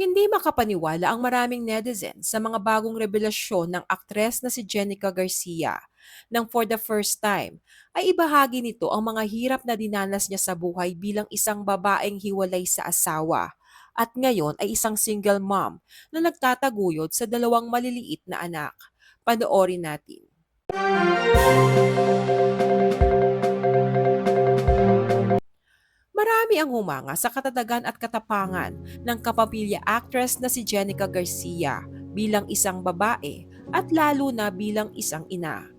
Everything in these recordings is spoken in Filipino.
Hindi makapaniwala ang maraming netizens sa mga bagong revelasyon ng aktres na si Jenica Garcia nang for the first time ay ibahagi nito ang mga hirap na dinanas niya sa buhay bilang isang babaeng hiwalay sa asawa at ngayon ay isang single mom na nagtataguyod sa dalawang maliliit na anak. Panoorin natin. Marami ang humanga sa katatagan at katapangan ng kapamilya actress na si Jenica Garcia bilang isang babae at lalo na bilang isang ina.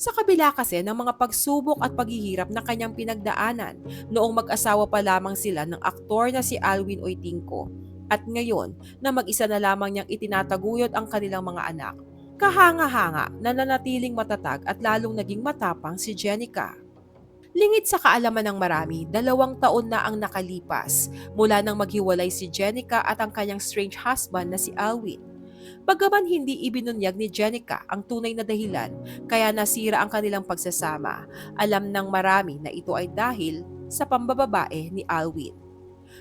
Sa kabila kasi ng mga pagsubok at paghihirap na kanyang pinagdaanan noong mag-asawa pa lamang sila ng aktor na si Alwin Oitinco at ngayon na mag-isa na lamang niyang itinataguyod ang kanilang mga anak. Kahanga-hanga na nanatiling matatag at lalong naging matapang si Jenica. Lingid sa kaalaman ng marami, dalawang taon na ang nakalipas mula nang maghiwalay si Jenica at ang kanyang strange husband na si Alwin. Bagaman hindi ibinunyag ni Jenica ang tunay na dahilan kaya nasira ang kanilang pagsasama, alam ng marami na ito ay dahil sa pambababae ni Alwin.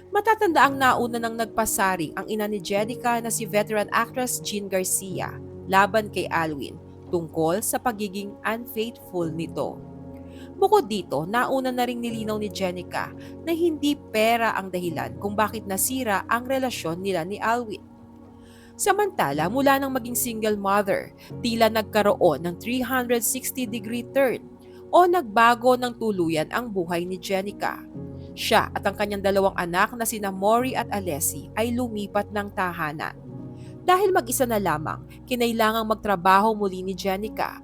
Matatanda ang nauna nang nagpasaring ang ina ni Jenica na si veteran actress Jean Garcia laban kay Alwin tungkol sa pagiging unfaithful nito. Bukod dito, nauna na ring nilinaw ni Jenica na hindi pera ang dahilan kung bakit nasira ang relasyon nila ni Alwin. Samantala, mula nang maging single mother, tila nagkaroon ng 360-degree turn o nagbago ng tuluyan ang buhay ni Jenica. Siya at ang kanyang dalawang anak na sina Mori at Alessi ay lumipat ng tahanan. Dahil mag-isa na lamang, kinailangang magtrabaho muli ni Jenica.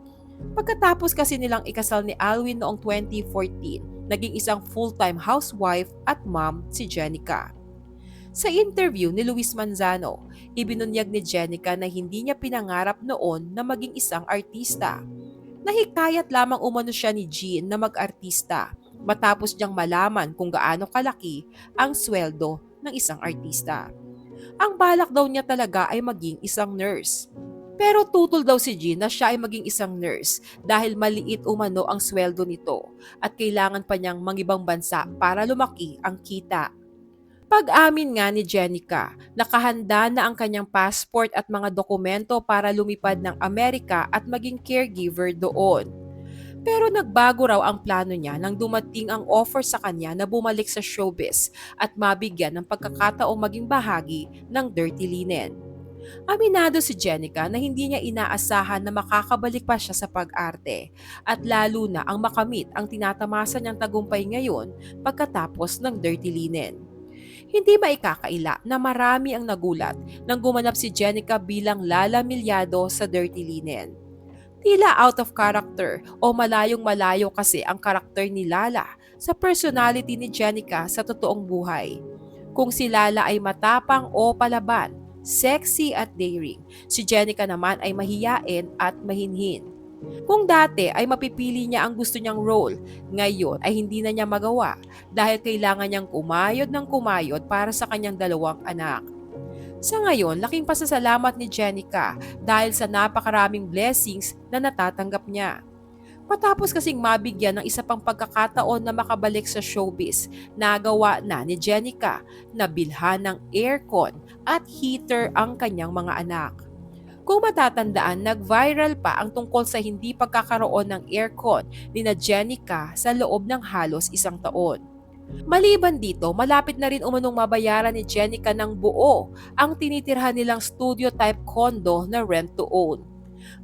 Pagkatapos kasi nilang ikasal ni Alwin noong 2014, naging isang full-time housewife at mom si Jenica. Sa interview ni Luis Manzano, ibinunyag ni Jenica na hindi niya pinangarap noon na maging isang artista. Nahikayat lamang umano siya ni Jean na mag-artista matapos niyang malaman kung gaano kalaki ang sweldo ng isang artista. Ang balak daw niya talaga ay maging isang nurse. Pero tutol daw si Jean na siya ay maging isang nurse dahil maliit umano ang sweldo nito at kailangan pa niyang mangibang bansa para lumaki ang kita pag-amin nga ni Jenica, nakahanda na ang kanyang passport at mga dokumento para lumipad ng Amerika at maging caregiver doon. Pero nagbago raw ang plano niya nang dumating ang offer sa kanya na bumalik sa showbiz at mabigyan ng pagkakataong maging bahagi ng Dirty Linen. Aminado si Jenica na hindi niya inaasahan na makakabalik pa siya sa pag-arte at lalo na ang makamit ang tinatamasa niyang tagumpay ngayon pagkatapos ng Dirty Linen. Hindi maikakaila na marami ang nagulat nang gumanap si Jenica bilang Lala Milyado sa Dirty Linen. Tila out of character o malayong malayo kasi ang karakter ni Lala sa personality ni Jenica sa totoong buhay. Kung si Lala ay matapang o palaban, sexy at daring, si Jenica naman ay mahiyain at mahinhin. Kung dati ay mapipili niya ang gusto niyang role, ngayon ay hindi na niya magawa dahil kailangan niyang kumayod ng kumayod para sa kanyang dalawang anak. Sa ngayon, laking pasasalamat ni Jenica dahil sa napakaraming blessings na natatanggap niya. Patapos kasing mabigyan ng isa pang pagkakataon na makabalik sa showbiz, nagawa na ni Jenica na bilhan ng aircon at heater ang kanyang mga anak. Kung matatandaan, nag-viral pa ang tungkol sa hindi pagkakaroon ng aircon ni na Jenica sa loob ng halos isang taon. Maliban dito, malapit na rin umanong mabayaran ni Jenica ng buo ang tinitirhan nilang studio-type condo na rent-to-own.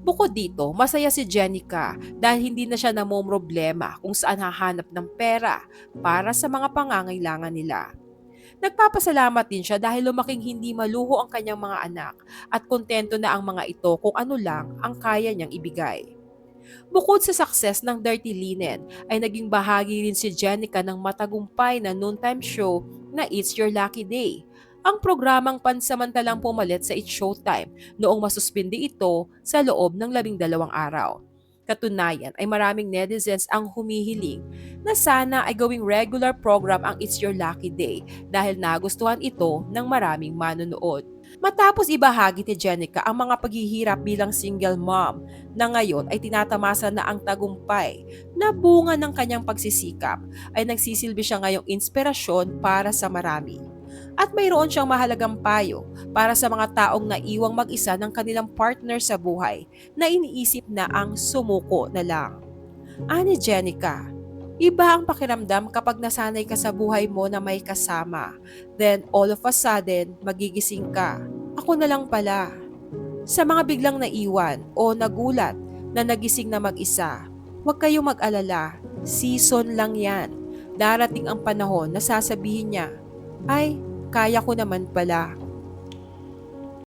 Bukod dito, masaya si Jenica dahil hindi na siya namomroblema kung saan hahanap ng pera para sa mga pangangailangan nila. Nagpapasalamat din siya dahil lumaking hindi maluho ang kanyang mga anak at kontento na ang mga ito kung ano lang ang kaya niyang ibigay. Bukod sa success ng Dirty Linen, ay naging bahagi rin si Jenica ng matagumpay na noontime show na It's Your Lucky Day. Ang programang pansamantalang pumalit sa It's Showtime noong masuspindi ito sa loob ng labing dalawang araw. Katunayan ay maraming netizens ang humihiling na sana ay gawing regular program ang It's Your Lucky Day dahil nagustuhan ito ng maraming manonood. Matapos ibahagi ni Jenica ang mga paghihirap bilang single mom na ngayon ay tinatamasa na ang tagumpay na bunga ng kanyang pagsisikap ay nagsisilbi siya ngayong inspirasyon para sa marami. At mayroon siyang mahalagang payo para sa mga taong naiwang mag-isa ng kanilang partner sa buhay na iniisip na ang sumuko na lang. Ani Jenica, iba ang pakiramdam kapag nasanay ka sa buhay mo na may kasama. Then all of a sudden, magigising ka. Ako na lang pala. Sa mga biglang naiwan o nagulat na nagising na mag-isa, huwag kayong mag-alala. Season lang yan. Darating ang panahon na sasabihin niya, ay, kaya ko naman pala.